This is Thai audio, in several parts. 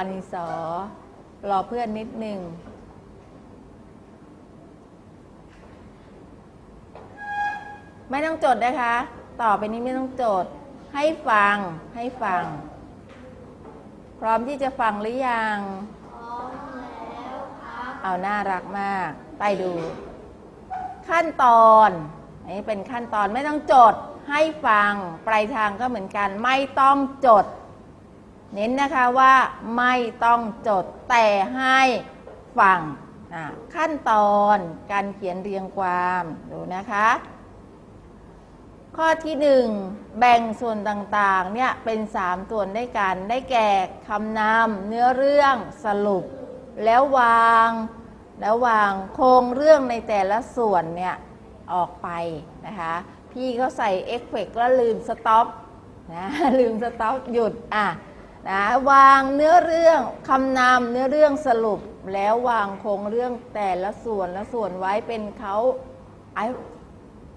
านิสอ รอเพื่อนนิดหนึ่งไม่ต้องจดนะคะ ต่อไปนี้ไม่ต้องจด ให้ฟัง ให้ฟัง พร้อมที่จะฟังหรือยัง พร้อมแล้วค่ะเอาน่ารักมาก ไปดู ขั้นตอนอันนี้เป็นขั้นตอนไม่ต้องจด ให้ฟัง ปลายทางก็เหมือนกัน ไม่ต้องจด เน้นนะคะว่าไม่ต้องจดแต่ให้ฟังอะขั้นตอนการเขียนเรียงความดูนะคะ ข้อที่หนึ่งแบ่งส่วนต่างๆเนี่ยเป็น 3 ส่วนได้กันได้แก่คำนำเนื้อเรื่องสรุป แล้ววาง แล้ววางโครงเรื่องในแต่ละส่วนเนี่ยออกไปนะคะ พี่ก็ใส่เอฟเฟกต์แล้วลืมสต็อปนะลืมสต็อปหยุดอะ นะวางเนื้อเรื่องคำนำเนื้อเรื่องสรุปแล้ววางโครงเรื่องแต่ละส่วนละส่วนไว้เป็นเขาไอ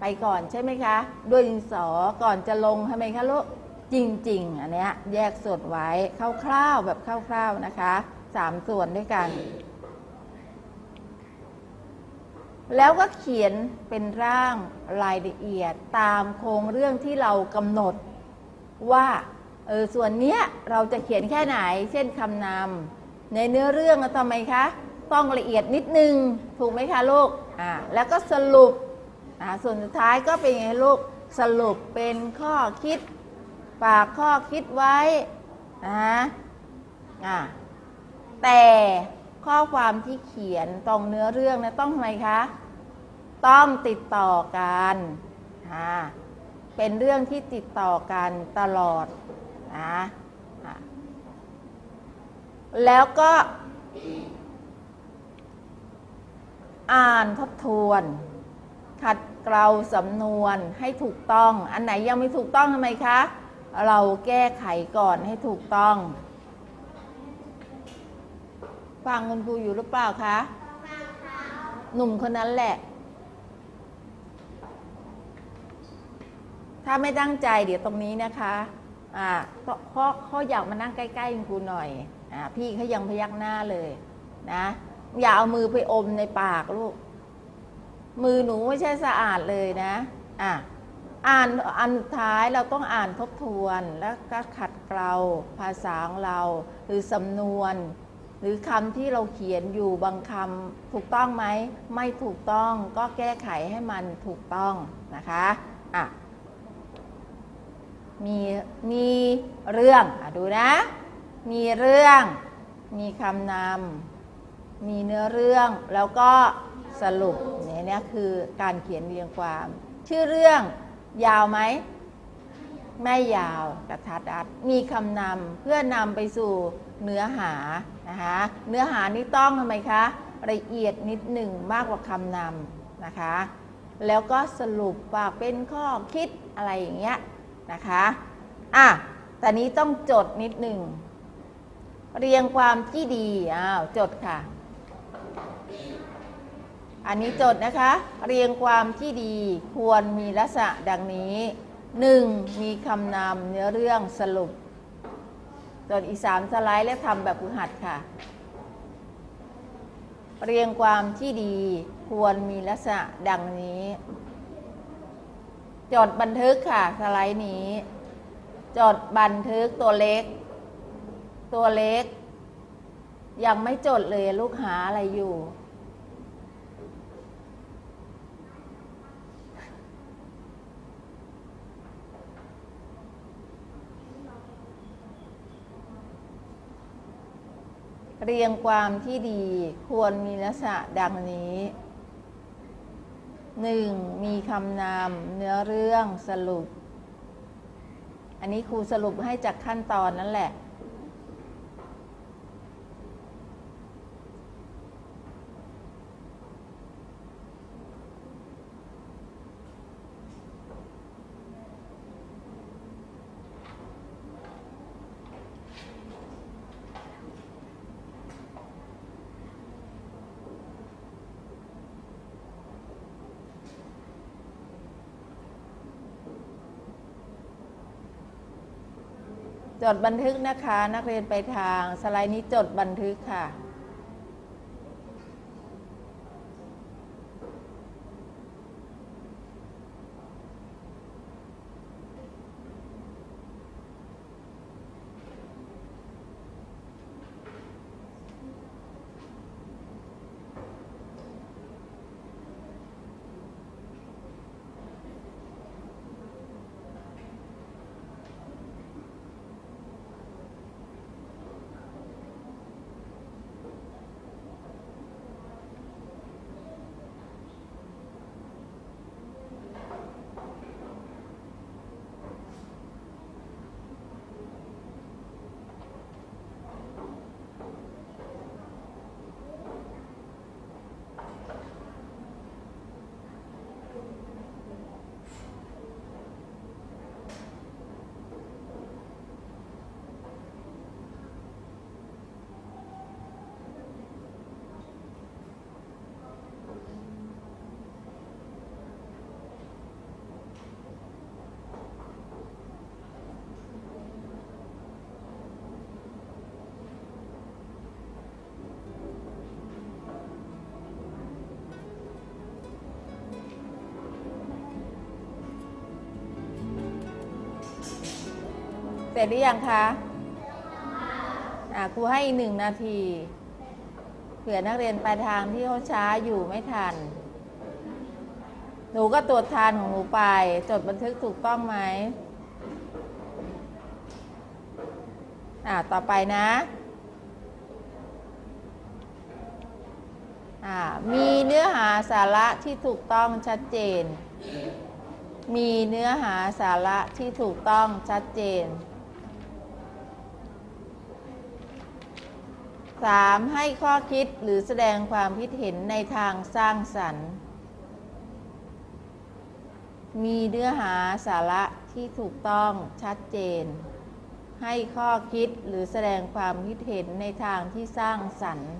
ไปก่อนใช่ไหมคะ ด้วยดินสอก่อนจะลงใช่ไหมคะลูกจริง ๆ อันเนี้ยแยกส่วนไว้คร่าวๆแบบคร่าวๆนะคะสามส่วนด้วยกัน แล้วก็เขียนเป็นร่างรายละเอียดตามโครงเรื่องที่เรากำหนดว่า เออส่วนเนี้ยเราจะเขียนแค่ไหน เช่นคำนำในเนื้อเรื่องอะทำไมคะ ต้องละเอียดนิดนึง ถูกไหมคะลูกอ่าแล้วก็สรุปอ่าส่วนสุดท้ายก็เป็นไงลูกสรุปเป็นข้อคิดฝากข้อคิดไว้นะอ่าแต่ข้อความที่เขียนตรงเนื้อเรื่องนะต้องทำไมคะ ต้องติดต่อกันอ่าเป็นเรื่องที่ติดต่อกันตลอด นะแล้วก็ อ่านทบทวน ขัดเกลาสำนวนให้ถูกต้อง อันไหนยังไม่ถูกต้องทำไมคะ เราแก้ไขก่อนให้ถูกต้อง ฟังคุณครูอยู่หรือเปล่าคะหนุ่มคนนั้นแหละ ถ้าไม่ตั้งใจเดี๋ยวตรงนี้นะคะ อ่าเขาเขาเขาอยากมานั่งใกล้ๆคุณครูหน่อยอ่าพี่เขายังพยักหน้าเลยนะอย่าเอามือไปอมในปากลูก มือหนูไม่ใช่สะอาดเลยนะอะอ่านอันสุดท้ายเราต้องอ่านทบทวนแล้วก็ขัดเกลาภาษาของเรา หรือสำนวน หรือคำที่เราเขียนอยู่บางคำถูกต้องไหม ไม่ถูกต้องก็แก้ไขให้มันถูกต้องนะคะอะ มีมีเรื่องอดูนะ มีเรื่อง มีคำนำมีเนื้อเรื่องแล้วก็สรุปเนี่ยนี่คือการเขียนเรียงความ ชื่อเรื่องยาวไหมไม่ยาวกระทัดรัดมีคำนำเพื่อนำไปสู่เนื้อหานะคะเนื้อหานี้ต้องทำไมคะละเอียดนิดหนึ่งมากกว่าคำนำนะคะ แล้วก็สรุปฝากเป็นข้อคิดอะไรอย่างเงี้ย นะคะอะแต่นี้ต้องจดนิดหนึ่ง เรียงความที่ดี อ้าว จดค่ะ อันนี้จดนะคะ เรียงความที่ดีควรมีลักษณะดังนี้ 1. มีคำนำเนื้อเรื่องสรุปจดอีกสามสไลด์และทำแบบฝึกหัดค่ะ เรียงความที่ดีควรมีลักษณะดังนี้ จดบันทึกค่ะ สไลด์นี้ จดบันทึกตัวเล็ก ตัวเล็ก ยังไม่จดเลยลูกหาอะไรอยู่ เรียงความที่ดีควรมีลักษณะดังนี้ หนึ่งมีคำนำเนื้อเรื่องสรุป อันนี้ครูสรุปให้จากขั้นตอนนั่นแหละ จดบันทึกนะคะ นักเรียนไปทางสไลด์นี้จดบันทึกค่ะ ร็จหรือยังคะอะครูให้อีกหนึ่งนาทีเผื่อนักเรียนปลายทางที่เขาช้าอยู่ไม่ทัน หนูก็ตรวจทานของหนูไป จดบันทึกถูกต้องไหมอะต่อไปนะอ่ามีเนื้อหาสาระที่ถูกต้องชัดเจน มีเนื้อหาสาระที่ถูกต้องชัดเจน 3. ให้ข้อคิดหรือแสดงความคิดเห็นในทางสร้างสรรค์ มีเนื้อหาสาระที่ถูกต้องชัดเจน ให้ข้อคิดหรือแสดงความคิดเห็นในทางที่สร้างสรรค์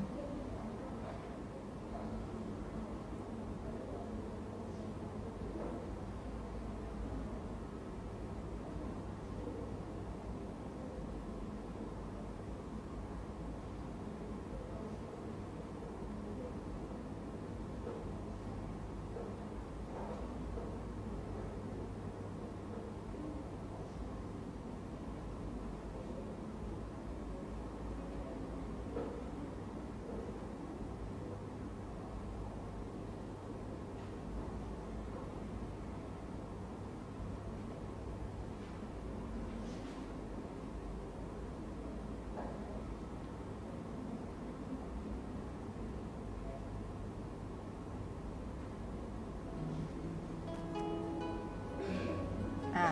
อะ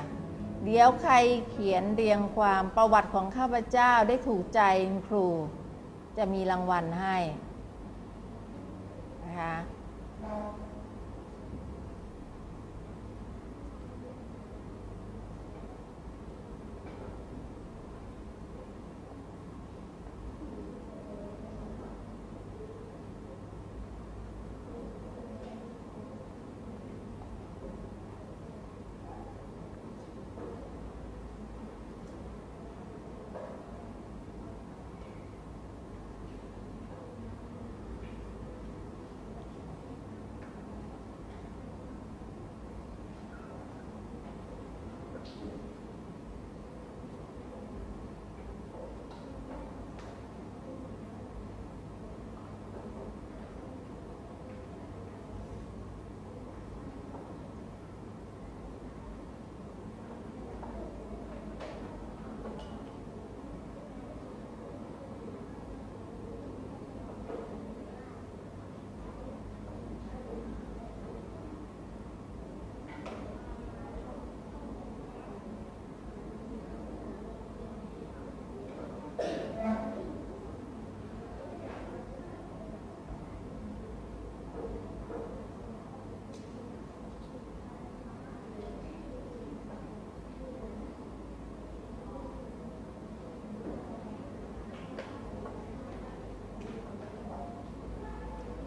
เดี๋ยวใครเขียนเรียงความประวัติของข้าพเจ้าได้ถูกใจครู จะมีรางวัลให้นะคะ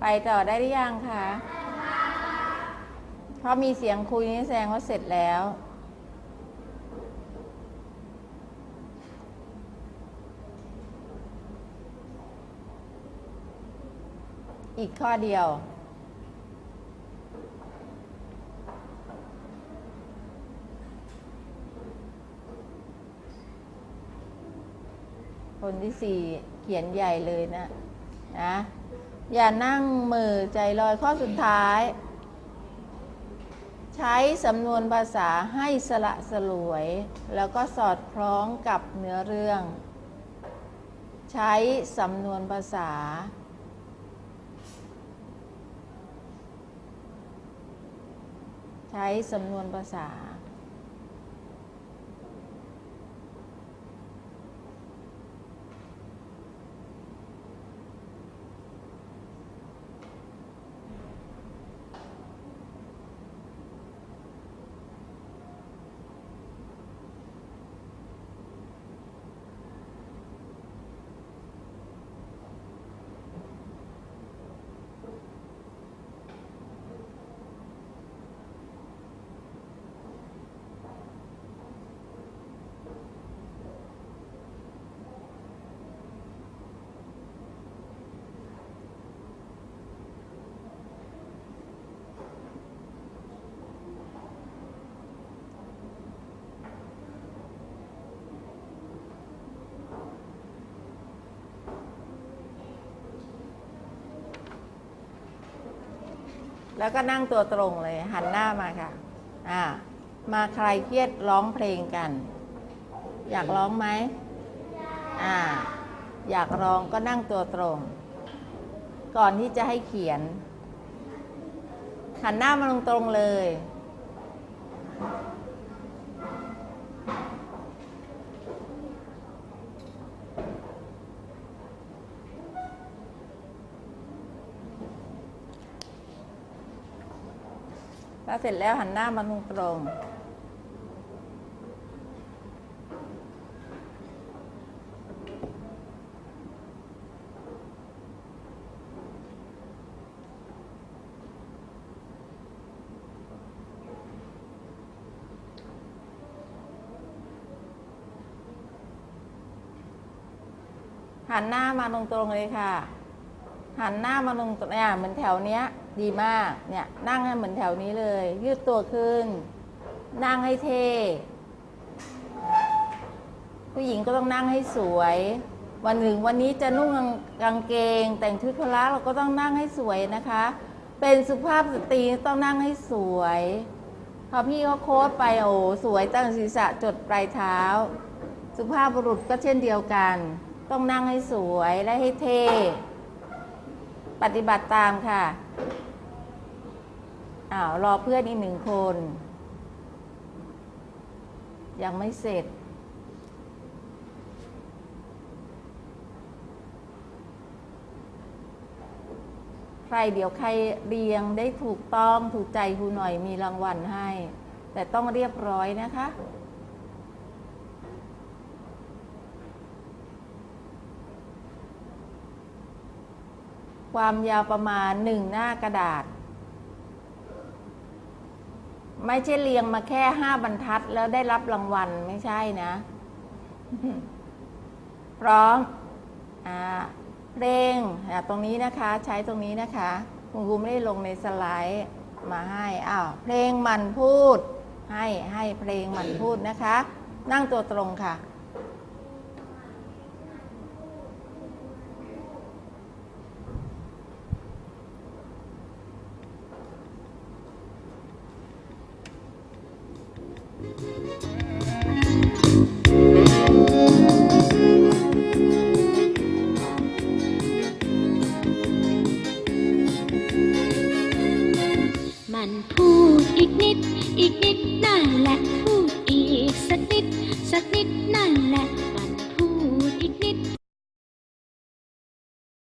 ไปต่อได้หรือยังคะพอมีเสียงคุยนี่แสดงว่าเสร็จแล้ว อีกข้อเดียวคนที่สี่เขียนใหญ่เลยนะ นะ อย่านั่งมือใจลอยข้อสุดท้าย ใช้สำนวนภาษาให้สละสลวย แล้วก็สอดคล้องกับเนื้อเรื่อง ใช้สำนวนภาษา ใช้สำนวนภาษา แล้วก็นั่งตัวตรงเลย หันหน้ามาค่ะ อ่า มาใครเครียดร้องเพลงกัน อยากร้องไหมอ่า อยากร้องก็นั่งตัวตรง ก่อนที่จะให้เขียน หันหน้ามาตรงตรงๆเลย เสร็จแล้วหันหน้ามาตรงตรงหันหน้ามาตรงๆเลยค่ะ หันหน้ามาตรงเนี่ยเหมือนแถวเนี้ย ดีมาก เนี่ยนั่งให้เหมือนแถวนี้เลย ยืดตัวขึ้น นั่งให้เท่ผู้หญิงก็ต้องนั่งให้สวย วันหนึ่งวันนี้จะนุ่งกางเกง แต่งชุดพละเราก็ต้องนั่งให้สวยนะคะ เป็นสุภาพสตรีต้องนั่งให้สวย พอพี่เขาโค้ดไปโอ้สวยตั้งศีรษะจดปลายเท้า สุภาพบุรุษก็เช่นเดียวกัน ต้องนั่งให้สวยและให้เท่ ปฏิบัติตามค่ะอ้าวรอเพื่อนอีกหนึ่งคน ยังไม่เสร็จ ใครเดี๋ยวใครเรียงได้ถูกต้องถูกใจครูหน่อยมีรางวัลให้ แต่ต้องเรียบร้อยนะคะ ความยาวประมาณหนึ่งหน้ากระดาษ ไม่ใช่เรียงมาแค่ห้าบรรทัดแล้วได้รับรางวัลไม่ใช่นะ พร้อมอ่าเพลงตรงนี้นะคะใช้ตรงนี้นะคะ คุณครูไม่ได้ลงในสไลด์มาให้อ้าวเพลงมันพูด ให้ให้เพลงมันพูดนะคะ นั่งตัวตรงค่ะ